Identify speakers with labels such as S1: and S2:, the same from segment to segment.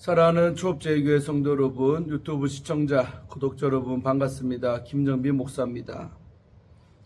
S1: 사랑하는 초업제교회 성도 여러분, 유튜브 시청자, 구독자 여러분 반갑습니다. 김정빈 목사입니다.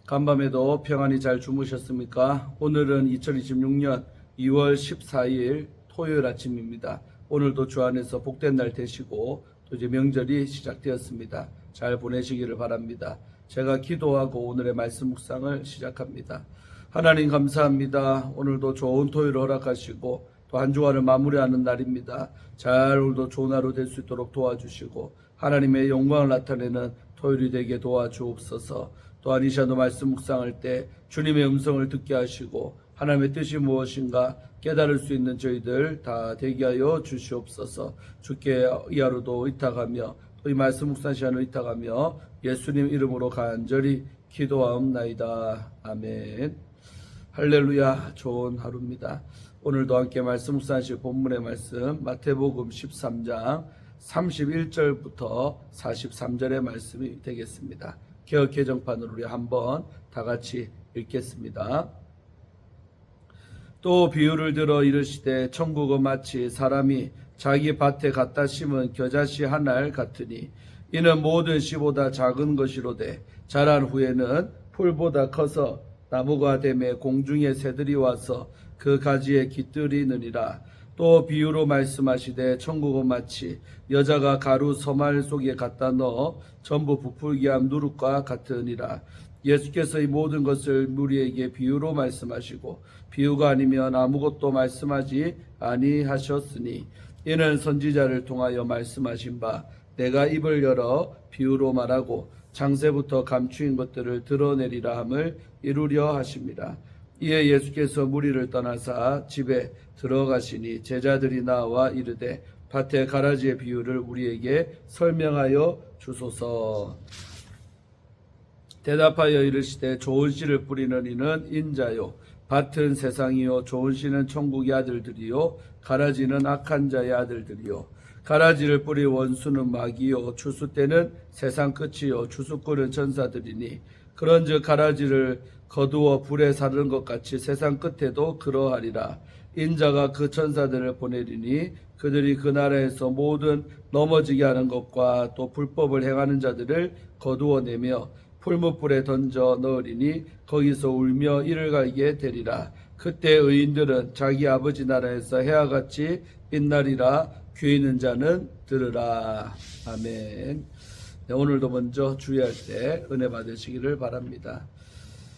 S1: 간밤에도 평안히 잘 주무셨습니까? 오늘은 2026년 2월 14일 토요일 아침입니다. 오늘도 주 안에서 복된 날 되시고 또 이제 명절이 시작되었습니다. 잘 보내시기를 바랍니다. 제가 기도하고 오늘의 말씀 묵상을 시작합니다. 하나님 감사합니다. 오늘도 좋은 토요일 허락하시고 또 한 주간을 마무리하는 날입니다. 잘 오늘도 좋은 하루 될 수 있도록 도와주시고 하나님의 영광을 나타내는 토요일이 되게 도와주옵소서. 또한 이 시간도 말씀 묵상할 때 주님의 음성을 듣게 하시고 하나님의 뜻이 무엇인가 깨달을 수 있는 저희들 다 되게 하여 주시옵소서. 주께 이 하루도 의탁하며 또 이 말씀 묵상 시간을 의탁하며 예수님 이름으로 간절히 기도하옵나이다. 아멘. 할렐루야 좋은 하루입니다. 오늘도 함께 말씀 묵상하실 본문의 말씀 마태복음 13장 31절부터 43절의 말씀이 되겠습니다. 개혁 개정판으로 우리 한번 다 같이 읽겠습니다. 또 비유를 들어 이르시되 천국은 마치 사람이 자기 밭에 갖다 심은 겨자씨 한 알 같으니 이는 모든 씨보다 작은 것이로되 자란 후에는 풀보다 커서 나무가 되매 공중의 새들이 와서 그 가지에 깃들이느니라. 또 비유로 말씀하시되 천국은 마치 여자가 가루 서말 속에 갖다 넣어 전부 부풀게 함 누룩과 같으니라. 예수께서 이 모든 것을 우리에게 비유로 말씀하시고 비유가 아니면 아무것도 말씀하지 아니하셨으니 이는 선지자를 통하여 말씀하신 바 내가 입을 열어 비유로 말하고 장세부터 감추인 것들을 드러내리라 함을 이루려 하십니다. 이에 예수께서 무리를 떠나사 집에 들어가시니 제자들이 나와 이르되 밭의 가라지의 비유를 우리에게 설명하여 주소서. 대답하여 이르시되 좋은 씨를 뿌리는 이는 인자요 밭은 세상이요 좋은 씨는 천국의 아들들이요 가라지는 악한 자의 아들들이요 가라지를 뿌리 원수는 마귀요 추수 때는 세상 끝이요 추수꾼은 천사들이니 그런즉 가라지를 거두어 불에 사르는 것 같이 세상 끝에도 그러하리라 인자가 그 천사들을 보내리니 그들이 그 나라에서 모든 넘어지게 하는 것과 또 불법을 행하는 자들을 거두어 내며 풀무불에 던져 넣으리니 거기서 울며 이를 갈게 되리라. 그때 의인들은 자기 아버지 나라에서 해와 같이 빛나리라. 귀 있는 자는 들으라. 아멘. 네, 오늘도 먼저 주의할 때 은혜 받으시기를 바랍니다.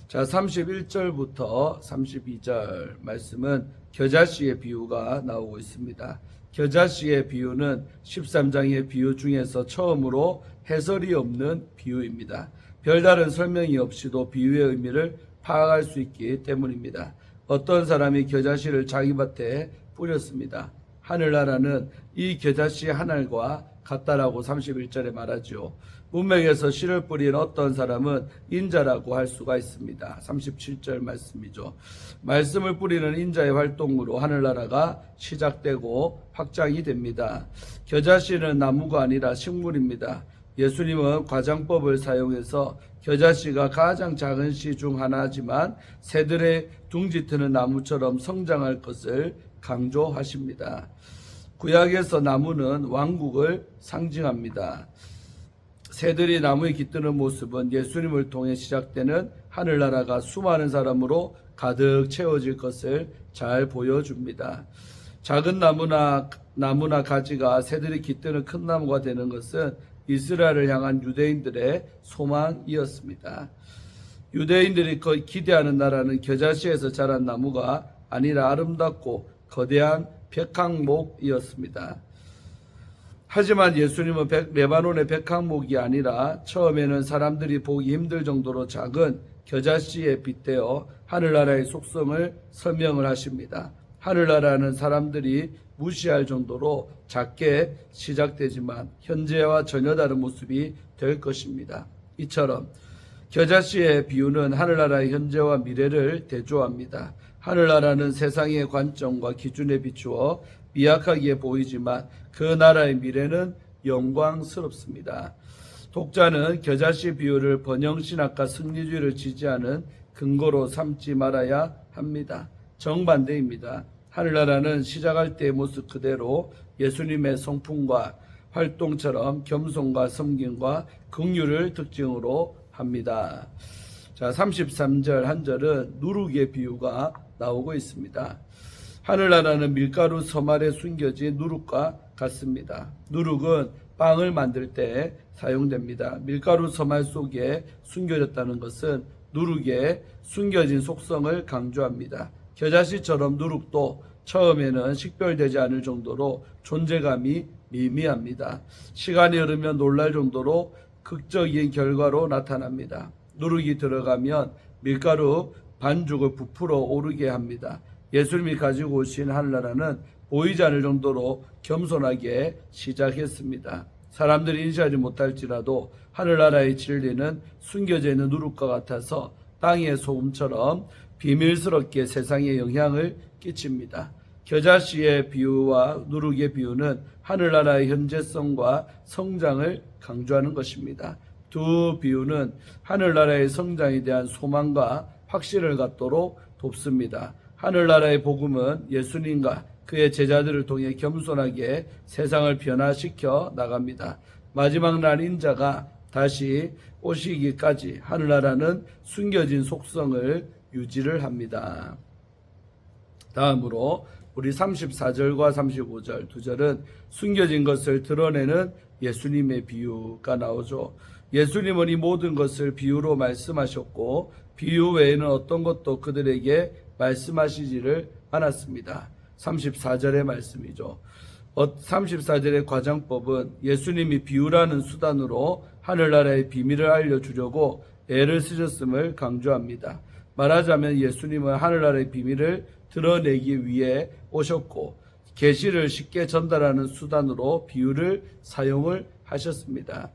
S1: 자, 31절부터 32절 말씀은 겨자씨의 비유가 나오고 있습니다. 겨자씨의 비유는 13장의 비유 중에서 처음으로 해설이 없는 비유입니다. 별다른 설명이 없이도 비유의 의미를 파악할 수 있기 때문입니다. 어떤 사람이 겨자씨를 자기 밭에 뿌렸습니다. 하늘나라는 이 겨자씨 한 알과 같다라고 31절에 말하죠. 문맥에서 씨를 뿌린 어떤 사람은 인자라고 할 수가 있습니다. 37절 말씀이죠. 말씀을 뿌리는 인자의 활동으로 하늘나라가 시작되고 확장이 됩니다. 겨자씨는 나무가 아니라 식물입니다. 예수님은 과장법을 사용해서 겨자씨가 가장 작은 씨 중 하나지만 새들의 둥지 트는 나무처럼 성장할 것을 강조하십니다. 구약에서 나무는 왕국을 상징합니다. 새들이 나무에 깃드는 모습은 예수님을 통해 시작되는 하늘나라가 수많은 사람으로 가득 채워질 것을 잘 보여줍니다. 작은 나무나 나무나 가지가 새들이 깃드는 큰 나무가 되는 것은 이스라엘을 향한 유대인들의 소망이었습니다. 유대인들이 기대하는 나라는 겨자씨에서 자란 나무가 아니라 아름답고 거대한 백항목이었습니다. 하지만 예수님은 백, 레바논의 백항목이 아니라 처음에는 사람들이 보기 힘들 정도로 작은 겨자씨에 빗대어 하늘나라의 속성을 설명을 하십니다. 하늘나라는 사람들이 무시할 정도로 작게 시작되지만 현재와 전혀 다른 모습이 될 것입니다. 이처럼 겨자씨의 비유는 하늘나라의 현재와 미래를 대조합니다. 하늘나라는 세상의 관점과 기준에 비추어 미약하게 보이지만 그 나라의 미래는 영광스럽습니다. 독자는 겨자씨 비유를 번영신학과 승리주의를 지지하는 근거로 삼지 말아야 합니다. 정반대입니다. 하늘나라는 시작할 때의 모습 그대로 예수님의 성품과 활동처럼 겸손과 섬김과 긍휼을 특징으로 합니다. 자, 33절 한 절은 누룩의 비유가 나오고 있습니다. 하늘나라는 밀가루 섬 아래 숨겨진 누룩과 같습니다. 누룩은 빵을 만들 때 사용됩니다. 밀가루 섬알 속에 숨겨졌다는 것은 누룩의 숨겨진 속성을 강조합니다. 겨자씨처럼 누룩도 처음에는 식별되지 않을 정도로 존재감이 미미합니다. 시간이 흐르면 놀랄 정도로 극적인 결과로 나타납니다. 누룩이 들어가면 밀가루 반죽을 부풀어 오르게 합니다. 예수님이 가지고 오신 하늘나라는 보이지 않을 정도로 겸손하게 시작했습니다. 사람들이 인식하지 못할지라도 하늘나라의 진리는 숨겨져 있는 누룩과 같아서 땅의 소금처럼 비밀스럽게 세상에 영향을 끼칩니다. 겨자씨의 비유와 누룩의 비유는 하늘나라의 현재성과 성장을 강조하는 것입니다. 두 비유는 하늘나라의 성장에 대한 소망과 확신을 갖도록 돕습니다. 하늘나라의 복음은 예수님과 그의 제자들을 통해 겸손하게 세상을 변화시켜 나갑니다. 마지막 날 인자가 다시 오시기까지 하늘나라는 숨겨진 속성을 유지를 합니다. 다음으로 우리 34절과 35절 두 절은 숨겨진 것을 드러내는 예수님의 비유가 나오죠. 예수님은 이 모든 것을 비유로 말씀하셨고 비유 외에는 어떤 것도 그들에게 말씀하시지를 않았습니다. 34절의 말씀이죠. 34절의 과장법은 예수님이 비유라는 수단으로 하늘나라의 비밀을 알려주려고 애를 쓰셨음을 강조합니다. 말하자면 예수님은 하늘나라의 비밀을 드러내기 위해 오셨고 계시를 쉽게 전달하는 수단으로 비유를 사용을 하셨습니다.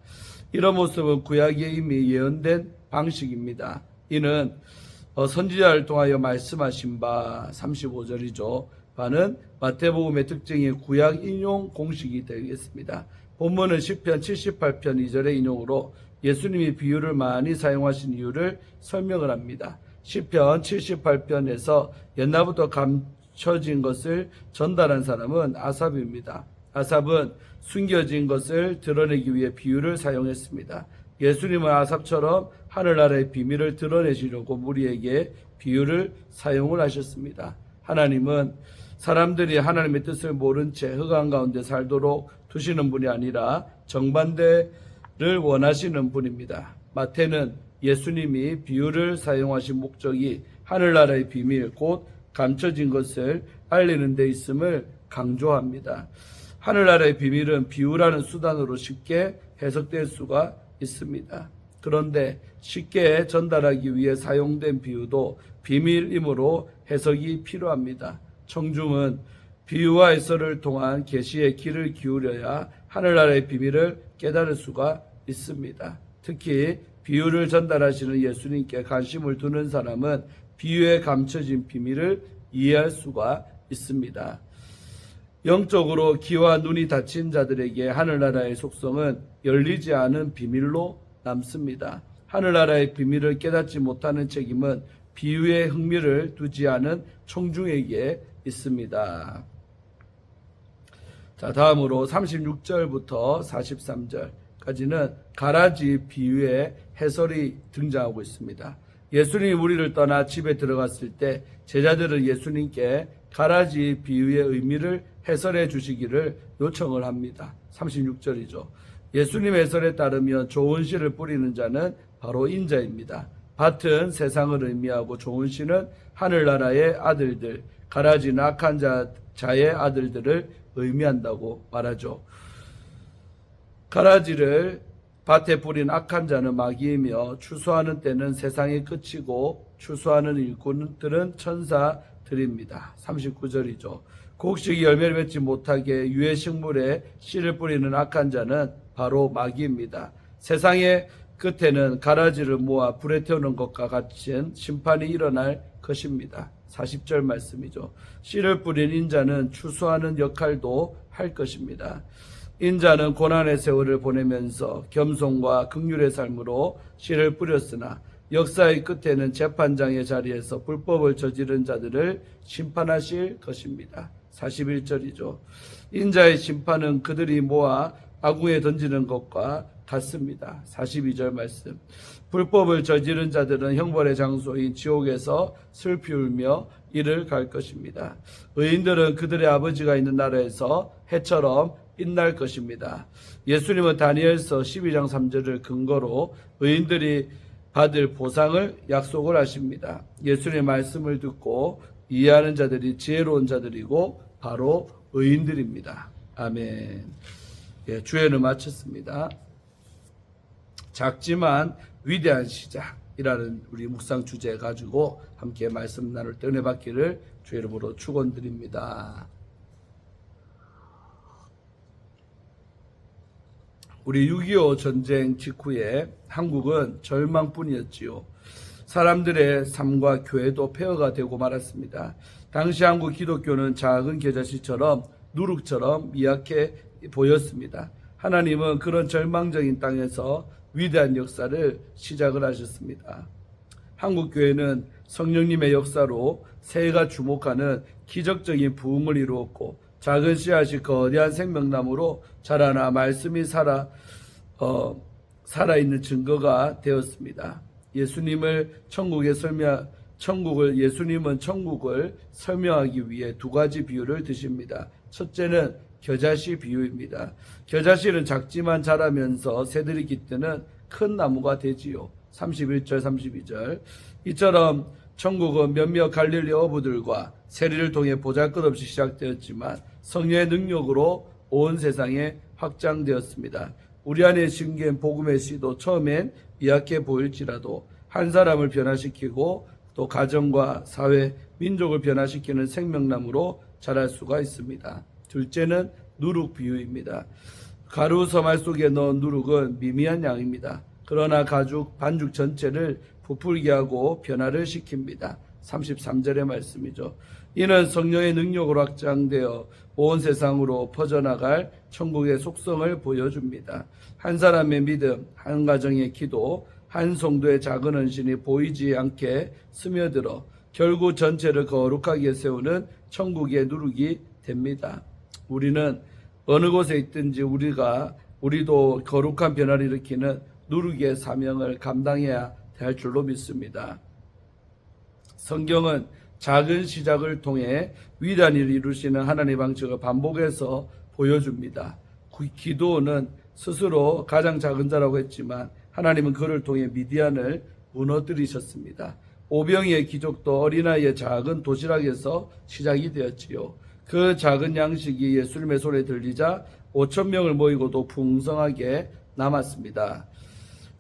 S1: 이런 모습은 구약에 이미 예언된 방식입니다. 이는 어, 선지자를 통하여 말씀하신 바 35절이죠. 바는 마태복음의 특징이 구약 인용 공식이 되겠습니다. 본문은 10편 78편 2절의 인용으로 예수님이 비유를 많이 사용하신 이유를 설명을 합니다. 10편 78편에서 옛날부터 감춰진 것을 전달한 사람은 아삽입니다. 아삽은 숨겨진 것을 드러내기 위해 비유를 사용했습니다. 예수님은 아삽처럼 하늘나라의 비밀을 드러내시려고 무리에게 비유를 사용을 하셨습니다. 하나님은 사람들이 하나님의 뜻을 모른 채 흑암 가운데 살도록 두시는 분이 아니라 정반대를 원하시는 분입니다. 마태는 예수님이 비유를 사용하신 목적이 하늘나라의 비밀, 곧 감춰진 것을 알리는 데 있음을 강조합니다. 하늘나라의 비밀은 비유라는 수단으로 쉽게 해석될 수가 있습니다. 그런데 쉽게 전달하기 위해 사용된 비유도 비밀이므로 해석이 필요합니다. 청중은 비유와 해설을 통한 계시의 귀를 기울여야 하늘나라의 비밀을 깨달을 수가 있습니다. 특히 비유를 전달하시는 예수님께 관심을 두는 사람은 비유에 감춰진 비밀을 이해할 수가 있습니다. 영적으로 귀와 눈이 닫힌 자들에게 하늘나라의 속성은 열리지 않은 비밀로 남습니다. 하늘나라의 비밀을 깨닫지 못하는 책임은 비유에 흥미를 두지 않은 청중에게 있습니다. 자, 다음으로 36절부터 43절 까지는 가라지 비유의 해설이 등장하고 있습니다. 예수님이 우리를 떠나 집에 들어갔을 때 제자들은 예수님께 가라지 비유의 의미를 해설해 주시기를 요청을 합니다. 36절이죠. 예수님 해설에 따르면 좋은 씨를 뿌리는 자는 바로 인자입니다. 밭은 세상을 의미하고 좋은 씨는 하늘나라의 아들들, 가라지 낙한 자, 자의 아들들을 의미한다고 말하죠. 가라지를 밭에 뿌린 악한 자는 마귀이며 추수하는 때는 세상의 끝이고 추수하는 일꾼들은 천사들입니다. 39절이죠. 곡식이 열매를 맺지 못하게 유해 식물에 씨를 뿌리는 악한 자는 바로 마귀입니다. 세상의 끝에는 가라지를 모아 불에 태우는 것과 같은 심판이 일어날 것입니다. 40절 말씀이죠. 씨를 뿌린 인자는 추수하는 역할도 할 것입니다. 인자는 고난의 세월을 보내면서 겸손과 극률의 삶으로 씨를 뿌렸으나 역사의 끝에는 재판장의 자리에서 불법을 저지른 자들을 심판하실 것입니다. 41절이죠. 인자의 심판은 그들이 모아 아궁에 던지는 것과 같습니다. 42절 말씀. 불법을 저지른 자들은 형벌의 장소인 지옥에서 슬피 울며 이를 갈 것입니다. 의인들은 그들의 아버지가 있는 나라에서 해처럼 빛날 것입니다. 예수님은 다니엘서 12장 3절을 근거로 의인들이 받을 보상을 약속을 하십니다. 예수님의 말씀을 듣고 이해하는 자들이 지혜로운 자들이고 바로 의인들입니다. 아멘. 예, 주연을 마쳤습니다. 작지만 위대한 시작이라는 우리 묵상 주제 가지고 함께 말씀 나눌 때 은혜 받기를 주 이름으로 축원드립니다. 우리 6.25 전쟁 직후에 한국은 절망뿐이었지요. 사람들의 삶과 교회도 폐허가 되고 말았습니다. 당시 한국 기독교는 작은 겨자씨처럼 누룩처럼 미약해 보였습니다. 하나님은 그런 절망적인 땅에서 위대한 역사를 시작을 하셨습니다. 한국 교회는 성령님의 역사로 새해가 주목하는 기적적인 부흥을 이루었고 작은 씨앗이 거대한 생명나무로 자라나 말씀이 살아 어, 살아 있는 증거가 되었습니다. 예수님을 천국에 설명 천국을 예수님은 천국을 설명하기 위해 두 가지 비유를 드십니다. 첫째는 겨자씨 비유입니다. 겨자씨는 작지만 자라면서 새들이 깃드는 큰 나무가 되지요. 31절 32절 이처럼 천국은 몇몇 갈릴리 어부들과 세리를 통해 보잘것없이 시작되었지만 성령의 능력으로 온 세상에 확장되었습니다. 우리 안에 신기한 복음의 씨도 처음엔 미약해 보일지라도 한 사람을 변화시키고 또 가정과 사회, 민족을 변화시키는 생명나무로 자랄 수가 있습니다. 둘째는 누룩 비유입니다. 가루 서말 속에 넣은 누룩은 미미한 양입니다. 그러나 가죽 반죽 전체를 부풀게 하고 변화를 시킵니다. 33절의 말씀이죠. 이는 성령의 능력으로 확장되어 온 세상으로 퍼져나갈 천국의 속성을 보여줍니다. 한 사람의 믿음, 한 가정의 기도, 한 성도의 작은 헌신이 보이지 않게 스며들어 결국 전체를 거룩하게 세우는 천국의 누룩이 됩니다. 우리는 어느 곳에 있든지 우리가 우리도 거룩한 변화를 일으키는 누룩의 사명을 감당해야 할 줄로 믿습니다. 성경은 작은 시작을 통해 위대한 일을 이루시는 하나님의 방식을 반복해서 보여줍니다. 그 기도는 스스로 가장 작은 자라고 했지만 하나님은 그를 통해 미디안을 무너뜨리셨습니다. 오병이의 기적도 어린아이의 작은 도시락에서 시작이 되었지요. 그 작은 양식이 예수님의 손에 들리자 5천 명을 모이고도 풍성하게 남았습니다.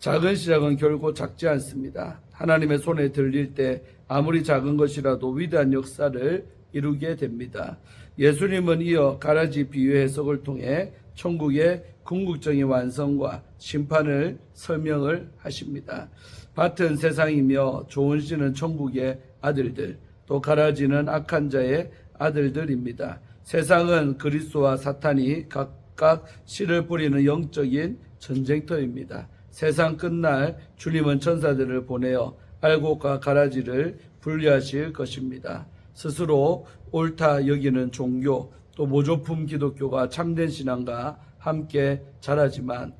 S1: 작은 시작은 결코 작지 않습니다. 하나님의 손에 들릴 때 아무리 작은 것이라도 위대한 역사를 이루게 됩니다. 예수님은 이어 가라지 비유 해석을 통해 천국의 궁극적인 완성과 심판을 설명을 하십니다. 밭은 세상이며 좋은 씨는 천국의 아들들, 또 가라지는 악한 자의 아들들입니다. 세상은 그리스도와 사탄이 각각 씨를 뿌리는 영적인 전쟁터입니다. 세상 끝날 주님은 천사들을 보내어 알곡과 가라지를 분리하실 것입니다. 스스로 옳다 여기는 종교 또 모조품 기독교가 참된 신앙과 함께 자라지만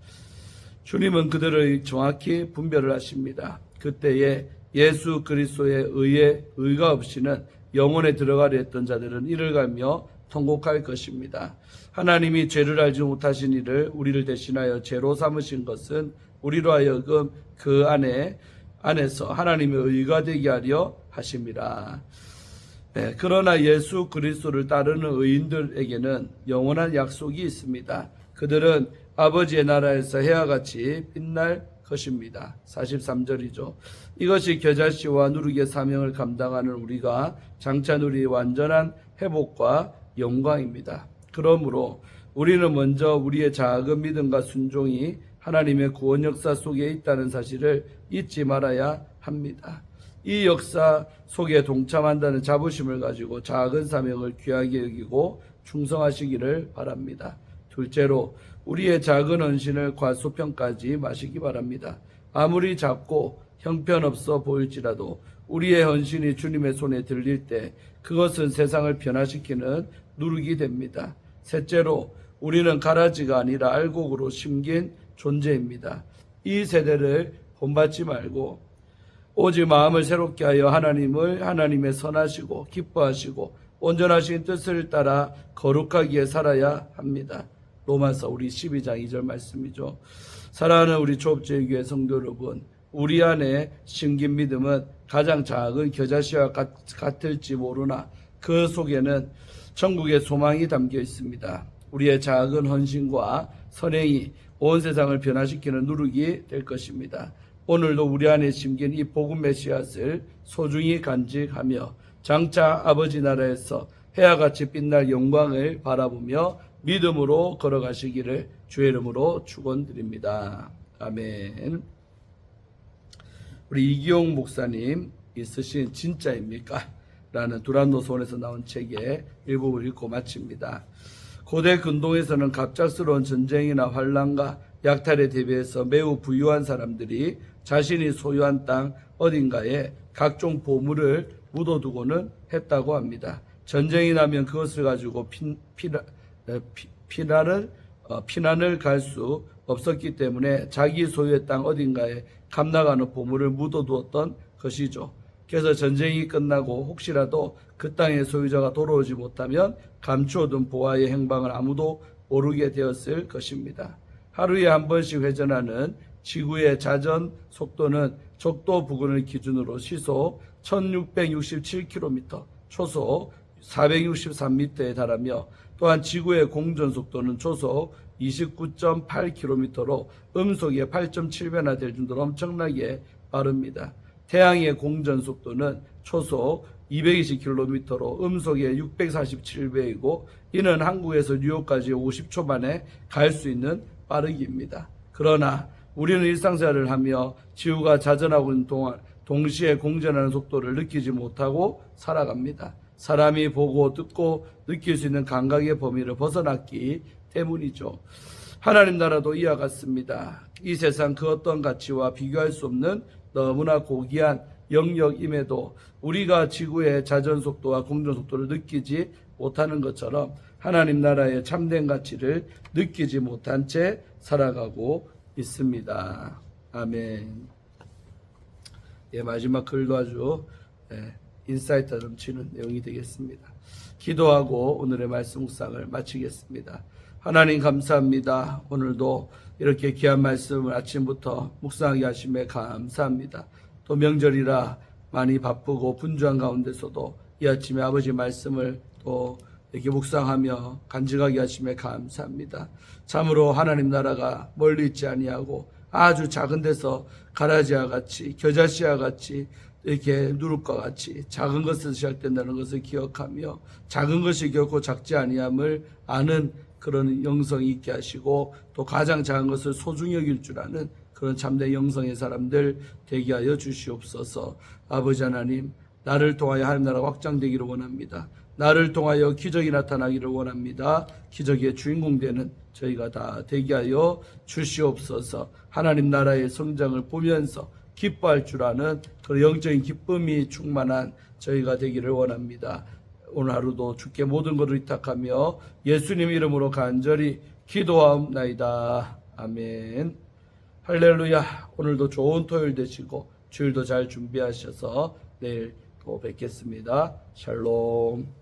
S1: 주님은 그들을 정확히 분별을 하십니다. 그때에 예수 그리스도의 의에 의가 없이는 영혼에 들어가려 했던 자들은 이를 갈며 통곡할 것입니다. 하나님이 죄를 알지 못하신 이를 우리를 대신하여 죄로 삼으신 것은 우리로 하여금 그 안에 안에서 하나님의 의가 되게 하려 하심이라. 네, 그러나 예수 그리스도를 따르는 의인들에게는 영원한 약속이 있습니다. 그들은 아버지의 나라에서 해와 같이 빛날 것입니다. 43절이죠. 이것이 겨자씨와 누룩의 사명을 감당하는 우리가 장차 누리 완전한 회복과 영광입니다. 그러므로 우리는 먼저 우리의 작은 믿음과 순종이 하나님의 구원 역사 속에 있다는 사실을 잊지 말아야 합니다. 이 역사 속에 동참한다는 자부심을 가지고 작은 사명을 귀하게 여기고 충성하시기를 바랍니다. 둘째로 우리의 작은 헌신을 과소평가하지 마시기 바랍니다. 아무리 작고 형편없어 보일지라도 우리의 헌신이 주님의 손에 들릴 때 그것은 세상을 변화시키는 누룩이 됩니다. 셋째로 우리는 가라지가 아니라 알곡으로 심긴 존재입니다. 이 세대를 본받지 말고 오직 마음을 새롭게 하여 하나님을 하나님의 선하시고 기뻐하시고 온전하신 뜻을 따라 거룩하기에 살아야 합니다. 로마서 우리 12장 2절 말씀이죠. 사랑하는 우리 조업제교회 성도 여러분, 우리 안에 심긴 믿음은 가장 작은 겨자씨와 같, 같을지 모르나 그 속에는 천국의 소망이 담겨 있습니다. 우리의 작은 헌신과 선행이 온 세상을 변화시키는 누룩이 될 것입니다. 오늘도 우리 안에 심긴 이 복음의 씨앗을 소중히 간직하며 장차 아버지 나라에서 해와 같이 빛날 영광을 바라보며 믿음으로 걸어가시기를 주의 이름으로 축원드립니다. 아멘. 우리 이기용 목사님 쓰신 진짜입니까? 라는 두란노선에서 나온 책의 일부분을 읽고 마칩니다. 고대 근동에서는 갑작스러운 전쟁이나 환란과 약탈에 대비해서 매우 부유한 사람들이 자신이 소유한 땅 어딘가에 각종 보물을 묻어두고는 했다고 합니다. 전쟁이 나면 그것을 가지고 피, 에, 피, 피난을 어, 피난을 갈 수 없었기 때문에 자기 소유의 땅 어딘가에 감나가는 보물을 묻어두었던 것이죠. 그래서 전쟁이 끝나고 혹시라도 그 땅의 소유자가 돌아오지 못하면 감추어둔 보아의 행방을 아무도 모르게 되었을 것입니다. 하루에 한 번씩 회전하는 지구의 자전 속도는 적도 부근을 기준으로 시속 1667km, 초속 463m에 달하며 또한 지구의 공전 속도는 초속 29.8km로 음속의 8.7배나 될 정도로 엄청나게 빠릅니다. 태양의 공전 속도는 초속 220km로 음속의 647배이고 이는 한국에서 뉴욕까지 50초 만에 갈 수 있는 빠르기입니다. 그러나 우리는 일상생활을 하며 지구가 자전하고 있는 동안 동시에 공전하는 속도를 느끼지 못하고 살아갑니다. 사람이 보고 듣고 느낄 수 있는 감각의 범위를 벗어났기 때문이죠. 하나님 나라도 이와 같습니다. 이 세상 그 어떤 가치와 비교할 수 없는 너무나 고귀한 영역임에도 우리가 지구의 자전 속도와 공전 속도를 느끼지 못하는 것처럼 하나님 나라의 참된 가치를 느끼지 못한 채 살아가고 있습니다. 아멘. 예, 마지막 글도 아주 예, 인사이트 넘치는 내용이 되겠습니다. 기도하고 오늘의 말씀 묵상을 마치겠습니다. 하나님 감사합니다. 오늘도 이렇게 귀한 말씀을 아침부터 묵상하게 하심에 감사합니다. 또 명절이라 많이 바쁘고 분주한 가운데서도 이 아침에 아버지 말씀을 또 이렇게 묵상하며 간직하게 하심에 감사합니다. 참으로 하나님 나라가 멀리 있지 아니하고 아주 작은 데서 가라지와 같이 겨자씨와 같이 이렇게 누룩과 같이 작은 것에서 시작된다는 것을 기억하며 작은 것이 결코 작지 아니함을 아는 그런 영성이 있게 하시고 또 가장 작은 것을 소중히 여길 줄 아는 그런 참된 영성의 사람들 되게 하여 주시옵소서. 아버지 하나님, 나를 통하여 하나님 나라가 확장되기를 원합니다. 나를 통하여 기적이 나타나기를 원합니다. 기적의 주인공 되는 저희가 다 되게 하여 주시옵소서. 하나님 나라의 성장을 보면서 기뻐할 줄 아는 그 영적인 기쁨이 충만한 저희가 되기를 원합니다. 오늘 하루도 주께 모든 것을 위탁하며 예수님 이름으로 간절히 기도하옵나이다. 아멘. 할렐루야. 오늘도 좋은 토요일 되시고 주일도 잘 준비하셔서 내일 또 뵙겠습니다. 샬롬.